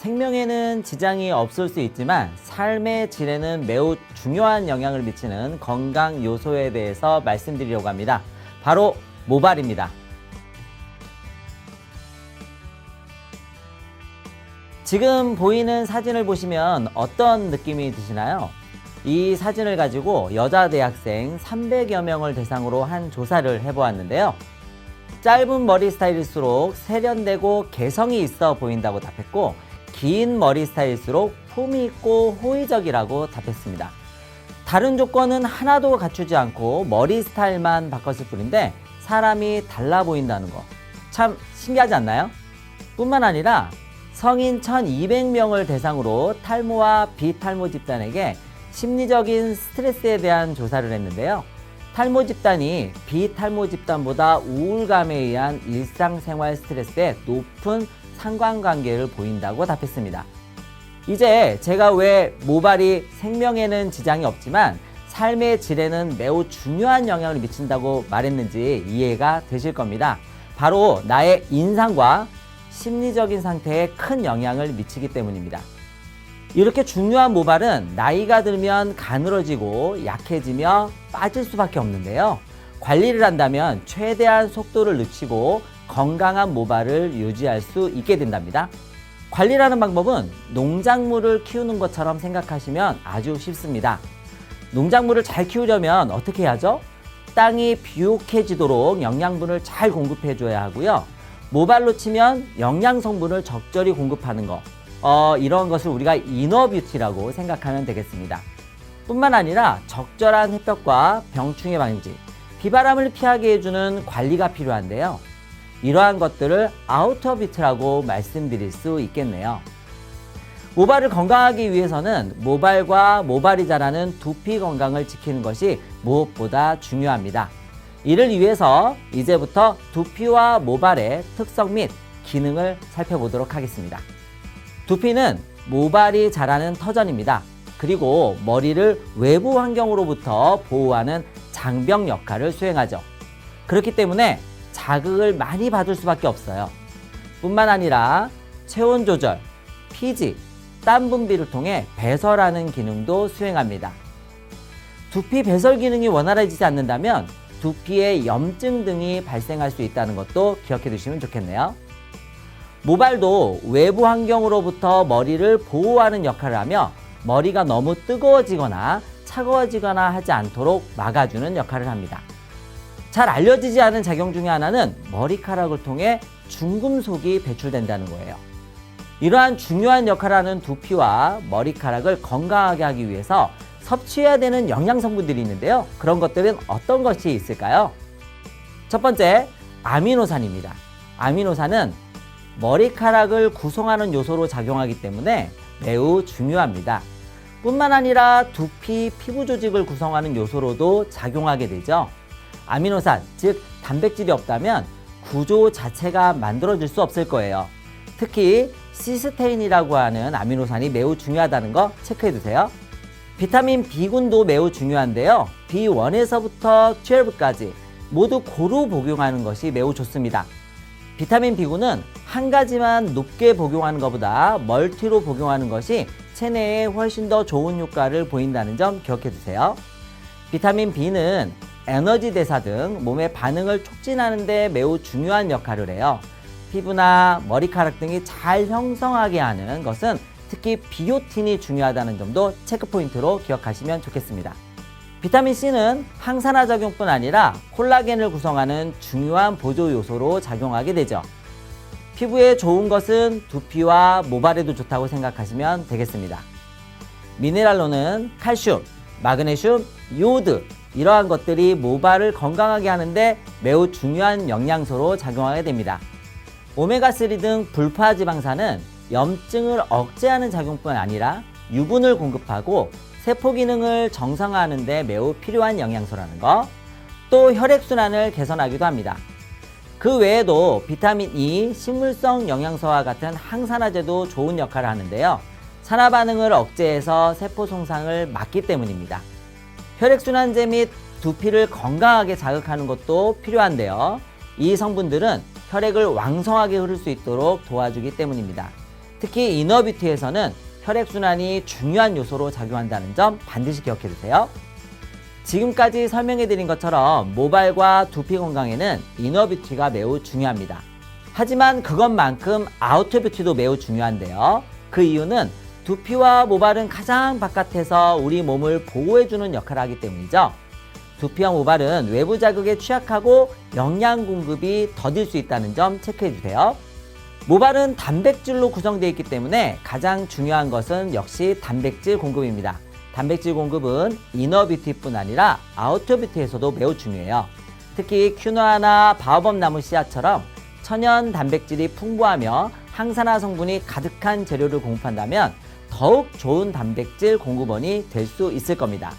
생명에는 지장이 없을 수 있지만 삶의 질에는 매우 중요한 영향을 미치는 건강 요소에 대해서 말씀드리려고 합니다. 바로 모발입니다. 지금 보이는 사진을 보시면 어떤 느낌이 드시나요? 이 사진을 가지고 여자 대학생 300여 명을 대상으로 한 조사를 해보았는데요. 짧은 머리 스타일일수록 세련되고 개성이 있어 보인다고 답했고, 긴 머리 스타일일수록 품이 있고 호의적이라고 답했습니다. 다른 조건은 하나도 갖추지 않고 머리 스타일만 바꿨을 뿐인데 사람이 달라 보인다는 거 참 신기하지 않나요? 뿐만 아니라 성인 1200명을 대상으로 탈모와 비탈모 집단에게 심리적인 스트레스에 대한 조사를 했는데요. 탈모 집단이 비탈모 집단보다 우울감에 의한 일상생활 스트레스에 높은 상관관계를 보인다고 답했습니다. 이제 제가 왜 모발이 생명에는 지장이 없지만 삶의 질에는 매우 중요한 영향을 미친다고 말했는지 이해가 되실 겁니다. 바로 나의 인상과 심리적인 상태에 큰 영향을 미치기 때문입니다. 이렇게 중요한 모발은 나이가 들면 가늘어지고 약해지며 빠질 수밖에 없는데요. 관리를 한다면 최대한 속도를 늦추고 건강한 모발을 유지할 수 있게 된답니다. 관리라는 방법은 농작물을 키우는 것처럼 생각하시면 아주 쉽습니다. 농작물을 잘 키우려면 어떻게 해야죠? 땅이 비옥해지도록 영양분을 잘 공급해 줘야 하고요. 모발로 치면 영양 성분을 적절히 공급하는 거. 어, 이런 것을 우리가 이너뷰티라고 생각하면 되겠습니다. 뿐만 아니라 적절한 햇볕과 병충해 방지, 비바람을 피하게 해주는 관리가 필요한데요. 이러한 것들을 아우터 비트라고 말씀드릴 수 있겠네요. 모발을 건강하기 위해서는 모발과 모발이 자라는 두피 건강을 지키는 것이 무엇보다 중요합니다. 이를 위해서 이제부터 두피와 모발의 특성 및 기능을 살펴보도록 하겠습니다. 두피는 모발이 자라는 터전입니다. 그리고 머리를 외부 환경으로부터 보호하는 장벽 역할을 수행하죠. 그렇기 때문에 자극을 많이 받을 수밖에 없어요. 뿐만 아니라 체온 조절, 피지, 땀 분비를 통해 배설하는 기능도 수행합니다. 두피 배설 기능이 원활해지지 않는다면 두피에 염증 등이 발생할 수 있다는 것도 기억해 두시면 좋겠네요. 모발도 외부 환경으로부터 머리를 보호하는 역할을 하며 머리가 너무 뜨거워지거나 차가워지거나 하지 않도록 막아주는 역할을 합니다. 잘 알려지지 않은 작용 중에 하나는 머리카락을 통해 중금속이 배출된다는 거예요. 이러한 중요한 역할을 하는 두피와 머리카락을 건강하게 하기 위해서 섭취해야 되는 영양 성분들이 있는데요. 그런 것들은 어떤 것이 있을까요? 첫 번째, 아미노산입니다. 아미노산은 머리카락을 구성하는 요소로 작용하기 때문에 매우 중요합니다. 뿐만 아니라 두피, 피부 조직을 구성하는 요소로도 작용하게 되죠. 아미노산, 즉 단백질이 없다면 구조 자체가 만들어질 수 없을 거예요. 특히 시스테인이라고 하는 아미노산이 매우 중요하다는 거 체크해 두세요. 비타민 B군도 매우 중요한데요. B1에서부터 12까지 모두 고루 복용하는 것이 매우 좋습니다. 비타민 B군은 한 가지만 높게 복용하는 것보다 멀티로 복용하는 것이 체내에 훨씬 더 좋은 효과를 보인다는 점 기억해 두세요. 비타민 B는 에너지 대사 등 몸의 반응을 촉진하는 데 매우 중요한 역할을 해요. 피부나 머리카락 등이 잘 형성하게 하는 것은 특히 비오틴이 중요하다는 점도 체크 포인트로 기억하시면 좋겠습니다. 비타민 C는 항산화 작용뿐 아니라 콜라겐을 구성하는 중요한 보조 요소로 작용하게 되죠. 피부에 좋은 것은 두피와 모발에도 좋다고 생각하시면 되겠습니다. 미네랄로는 칼슘, 마그네슘, 요오드 이러한 것들이 모발을 건강하게 하는데 매우 중요한 영양소로 작용하게 됩니다. 오메가3 등 불포화 지방산은 염증을 억제하는 작용뿐 아니라 유분을 공급하고 세포 기능을 정상화하는 데 매우 필요한 영양소라는 거. 또 혈액순환을 개선하기도 합니다. 그 외에도 비타민 E, 식물성 영양소와 같은 항산화제도 좋은 역할을 하는데요. 산화 반응을 억제해서 세포 손상을 막기 때문입니다. 혈액순환제 및 두피를 건강하게 자극하는 것도 필요한데요. 이 성분들은 혈액을 왕성하게 흐를 수 있도록 도와주기 때문입니다. 특히 이너뷰티에서는 혈액순환이 중요한 요소로 작용한다는 점 반드시 기억해 두세요. 지금까지 설명해 드린 것처럼 모발과 두피 건강에는 이너뷰티가 매우 중요합니다. 하지만 그것만큼 아우터뷰티도 매우 중요한데요. 그 이유는 두피와 모발은 가장 바깥에서 우리 몸을 보호해주는 역할을 하기 때문이죠. 두피와 모발은 외부 자극에 취약하고 영양 공급이 더딜 수 있다는 점 체크해 주세요. 모발은 단백질로 구성되어 있기 때문에 가장 중요한 것은 역시 단백질 공급입니다. 단백질 공급은 이너뷰티뿐 아니라 아우터뷰티에서도 매우 중요해요. 특히 큐노아나 바오밤 나무 씨앗처럼 천연 단백질이 풍부하며 항산화 성분이 가득한 재료를 공급한다면 더욱 좋은 단백질 공급원이 될 수 있을 겁니다.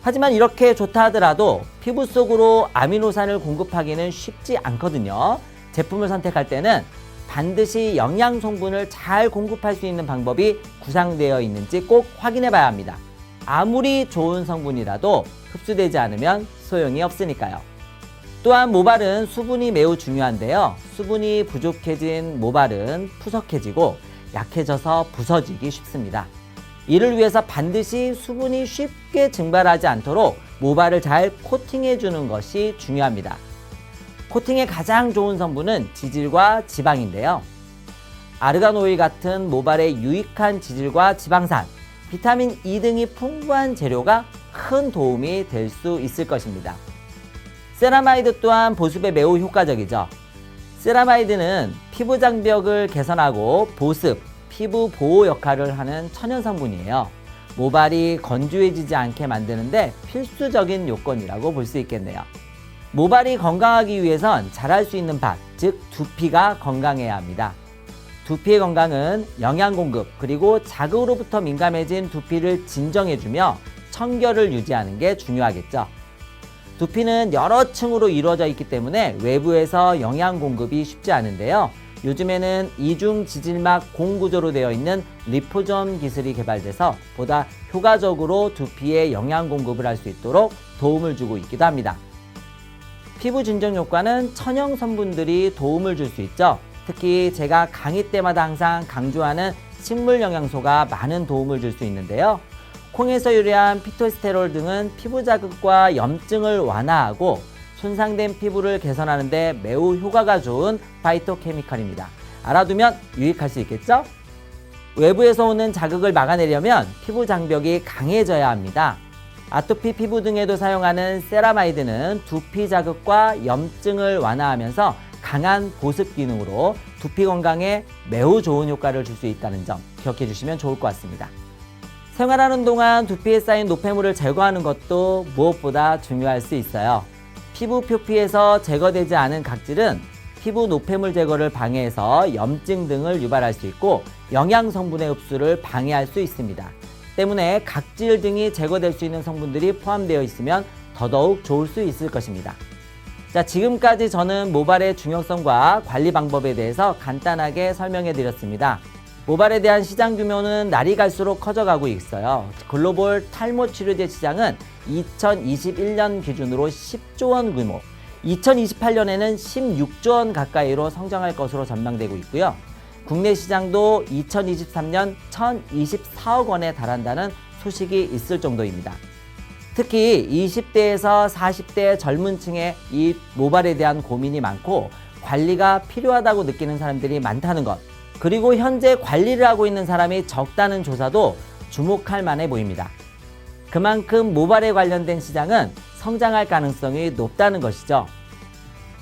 하지만 이렇게 좋다 하더라도 피부 속으로 아미노산을 공급하기는 쉽지 않거든요. 제품을 선택할 때는 반드시 영양 성분을 잘 공급할 수 있는 방법이 구상되어 있는지 꼭 확인해 봐야 합니다. 아무리 좋은 성분이라도 흡수되지 않으면 소용이 없으니까요. 또한 모발은 수분이 매우 중요한데요. 수분이 부족해진 모발은 푸석해지고 약해져서 부서지기 쉽습니다. 이를 위해서 반드시 수분이 쉽게 증발하지 않도록 모발을 잘 코팅해 주는 것이 중요합니다. 코팅의 가장 좋은 성분은 지질과 지방인데요. 아르간 오일 같은 모발에 유익한 지질과 지방산, 비타민 E 등이 풍부한 재료가 큰 도움이 될 수 있을 것입니다. 세라마이드 또한 보습에 매우 효과적이죠. 세라마이드는 피부 장벽을 개선하고 보습, 피부 보호 역할을 하는 천연 성분이에요. 모발이 건조해지지 않게 만드는데 필수적인 요건이라고 볼 수 있겠네요. 모발이 건강하기 위해선 자랄 수 있는 밭, 즉 두피가 건강해야 합니다. 두피의 건강은 영양 공급 그리고 자극으로부터 민감해진 두피를 진정해주며 청결을 유지하는 게 중요하겠죠. 두피는 여러 층으로 이루어져 있기 때문에 외부에서 영양 공급이 쉽지 않은데요. 요즘에는 이중 지질막 공구조로 되어 있는 리포점 기술이 개발돼서 보다 효과적으로 두피에 영양 공급을 할 수 있도록 도움을 주고 있기도 합니다. 피부 진정 효과는 천연 성분들이 도움을 줄 수 있죠. 특히 제가 강의 때마다 항상 강조하는 식물 영양소가 많은 도움을 줄 수 있는데요. 콩에서 유래한 피토스테롤 등은 피부 자극과 염증을 완화하고 손상된 피부를 개선하는데 매우 효과가 좋은 파이토케미컬입니다. 알아두면 유익할 수 있겠죠? 외부에서 오는 자극을 막아내려면 피부 장벽이 강해져야 합니다. 아토피 피부 등에도 사용하는 세라마이드는 두피 자극과 염증을 완화하면서 강한 보습 기능으로 두피 건강에 매우 좋은 효과를 줄 수 있다는 점 기억해 주시면 좋을 것 같습니다. 생활하는 동안 두피에 쌓인 노폐물을 제거하는 것도 무엇보다 중요할 수 있어요. 피부 표피에서 제거되지 않은 각질은 피부 노폐물 제거를 방해해서 염증 등을 유발할 수 있고 영양 성분의 흡수를 방해할 수 있습니다. 때문에 각질 등이 제거될 수 있는 성분들이 포함되어 있으면 더더욱 좋을 수 있을 것입니다. 자, 지금까지 저는 모발의 중요성과 관리 방법에 대해서 간단하게 설명해 드렸습니다. 모발에 대한 시장 규모는 날이 갈수록 커져가고 있어요. 글로벌 탈모 치료제 시장은 2021년 기준으로 10조 원 규모, 2028년에는 16조 원 가까이로 성장할 것으로 전망되고 있고요. 국내 시장도 2023년 1024억 원에 달한다는 소식이 있을 정도입니다. 특히 20대에서 40대 젊은 층에 이 모발에 대한 고민이 많고 관리가 필요하다고 느끼는 사람들이 많다는 것. 그리고 현재 관리를 하고 있는 사람이 적다는 조사도 주목할 만해 보입니다. 그만큼 모발에 관련된 시장은 성장할 가능성이 높다는 것이죠.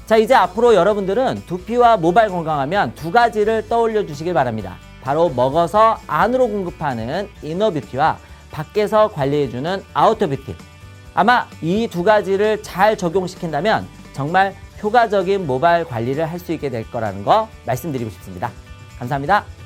자, 이제 앞으로 여러분들은 두피와 모발 건강하면 두 가지를 떠올려 주시길 바랍니다. 바로 먹어서 안으로 공급하는 이너 뷰티와 밖에서 관리해주는 아우터 뷰티. 아마 이 두 가지를 잘 적용시킨다면 정말 효과적인 모발 관리를 할 수 있게 될 거라는 거 말씀드리고 싶습니다. 감사합니다.